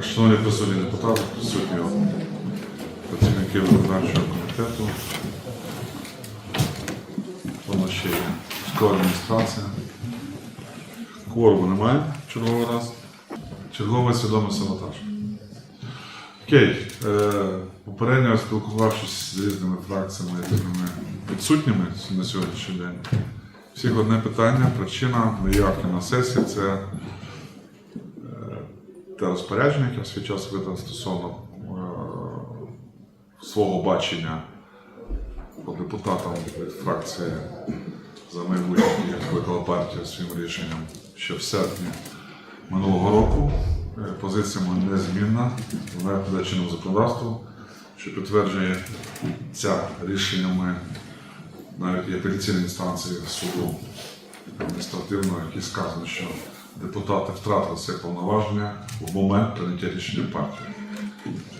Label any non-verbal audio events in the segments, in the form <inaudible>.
Так, шановні присутні депутати, присутні працівники виконавчого комітету. Ще військова адміністрація. Кворуму немає черговий раз. Черговий свідомий саботаж. Окей, е, попередньо спілкувавшись з різними фракціями і такими підсутніми на сьогоднішній день. Всіх одне питання, причина неявки на сесії це те розпорядження, яке свій час видав стосовно е, свого бачення по депутатам від фракції за майбутнє, як викликала партія своїм рішенням ще в серпні минулого року. Е, Позиція моя незмінна, вона піде чинному законодавству, що підтверджує ця рішеннями навіть є апеляційні інстанції суду адміністративного, які сказано, що депутати втратили це повноваження в момент прийняття рішення партії.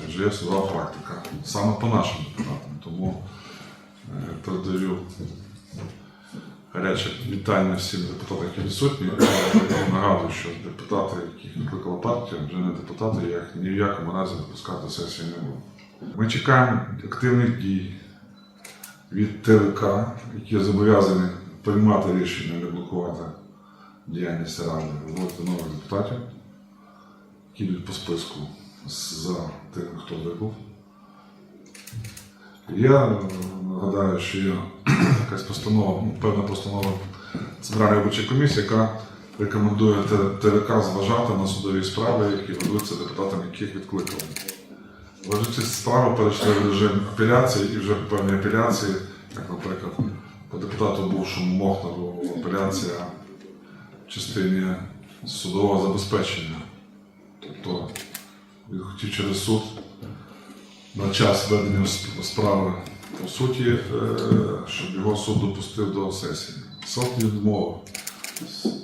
Вже є судова практика. Саме по нашим депутатам. Тому е, передаю гаряче вітання всім депутатам, які відсутні. Я нагадую, що депутати, яких викликала партія, вже не депутати, я ні в якому разі допускати до сесії не буду. Ми чекаємо активних дій від ТВК, які зобов'язані приймати рішення не блокувати діяльність ради, вводити нових депутатів, які йдуть по списку за тим, хто вибув. Я нагадаю, що є <clears throat> якась постанова, ну, певна постанова Центральної виборчої комісії, яка рекомендує ТВК зважати на судові справи, які ведуться депутатами, яких відкликали. Вважаючи справи перейшли в режим апеляції і вже певні апеляції, як, наприклад, по депутату бувшому Мохнару апеляція частині судового забезпечення. Тобто він хотів через суд на час ведення справи по суті, е, щоб його суд допустив до сесії. Суд відмовив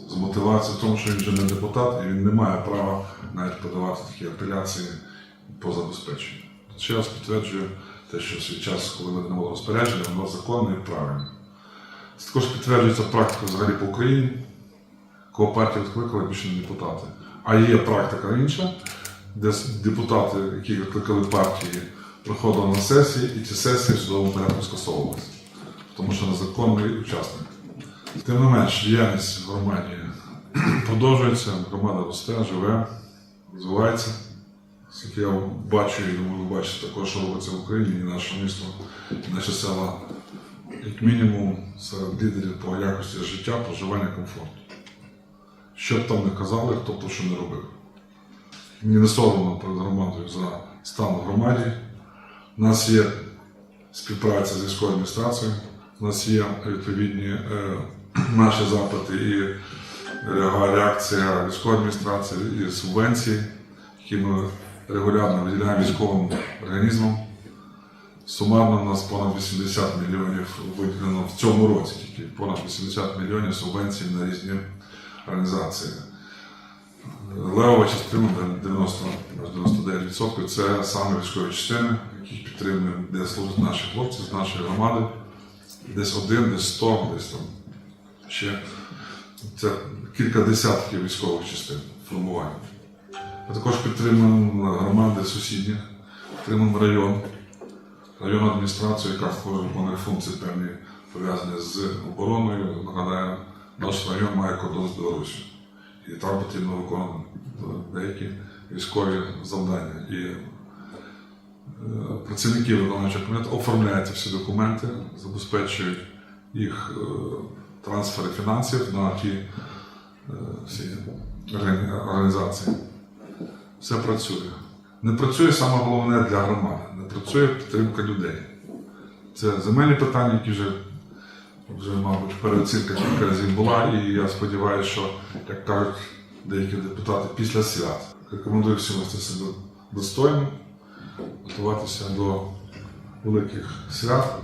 з- мотивацією в тому, що він вже не депутат і він не має права навіть подавати такі апеляції по забезпеченню. Ще раз підтверджую те, що в свій час, коли було розпорядження, воно законне і правильне. Це також підтверджується практика взагалі по Україні, кого партія відкликала більше не депутати. А є практика інша, де депутати, які відкликали партії, приходили на сесії, і ці сесії в судовому порядку скасовувалися, тому що незаконний учасник. Тим не менш, діяльність в громаді <clears throat> продовжується, громада росте, живе, розвивається. Скільки я бачу, і думаю, ви бачите також, що робиться в Україні, і наше місто, і наші села, як мінімум, серед лідерів по якості життя, проживання, комфорту. Що б там не казали, хто б то що не робив. Мені не соромно перед громадою за стан в громаді. У нас є співпраця з військовою адміністрацією, у нас є відповідні е, <clears throat> наші запити і реакція військової адміністрації, і субвенції, які ми регулярно виділяємо військовим організмам. Сумарно у нас понад 80 мільйонів виділено в цьому році тільки понад 80 мільйонів субвенцій на різні організації. Левова частина 90-99% це саме військові частини, яких підтримуємо, де служать наші хлопці з нашої громади. Десь один, десь 100, десь там ще це кілька десятків військових частин формування. Ми також підтримуємо громади сусідніх, підтримуємо район, районну адміністрацію, яка виконує функції певні пов'язані з обороною. Нагадаю, наш район має кордон з Білорусі. І там потрібно виконувати деякі військові завдання. І е, працівники виконавчого комітету оформляють всі документи, забезпечують їх е, трансфери фінансів на ті е, всі організації. Все працює. Не працює саме головне для громади, не працює підтримка людей. Це земельні питання, які вже, вже мабуть, переоцінка кілька разів була, і я сподіваюся, що, як кажуть деякі депутати, після свят. Рекомендую всім вести себе достойно, готуватися до великих свят,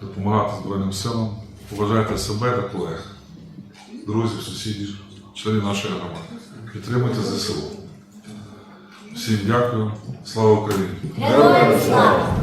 допомагати Збройним силам, поважайте себе та колег, друзів, сусідів, членів нашої громади. Підтримуйте ЗСУ. Всім дякую. Слава Україні! Героям слава!